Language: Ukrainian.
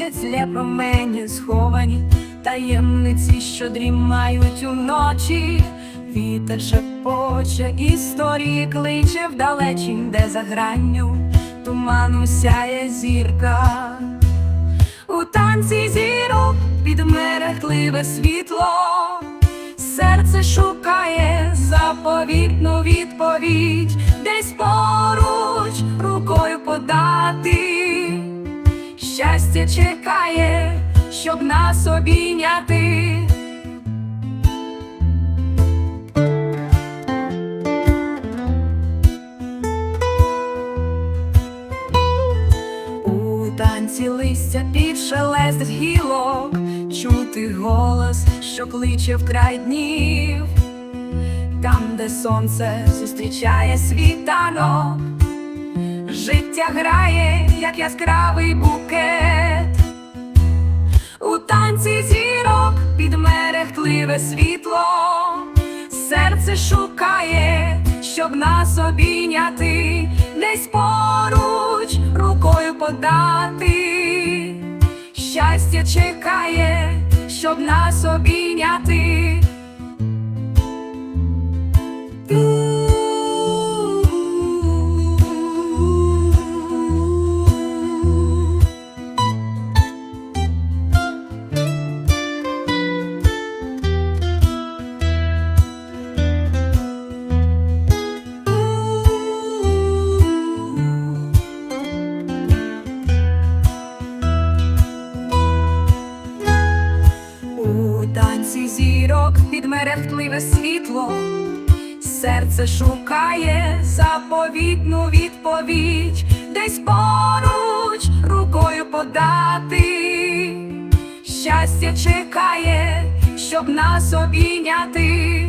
місяць лє промені сховані, таємниці, що дрімають уночі. Вітер шепоче, історії кличе вдалечінь, де за гранню туману сяє зірка. У танці зірок під мерехтливе світло, серце шукає заповітну відповідь, десь поруч рукою подати. Щастя чекає, щоб нас обійняти. У танці листя під шелест гілок, чути голос, що кличе в край днів, там, де сонце зустрічає світанок, життя грає, як яскравий букет. У танці зірок під мерехтливе світло, серце шукає, щоб нас обійняти, десь поруч рукою подати. Щастя чекає, щоб нас обійняти. У танці зірок під мерехтливе світло, серце шукає заповітну відповідь, десь поруч рукою подати. Щастя чекає, щоб нас обійняти.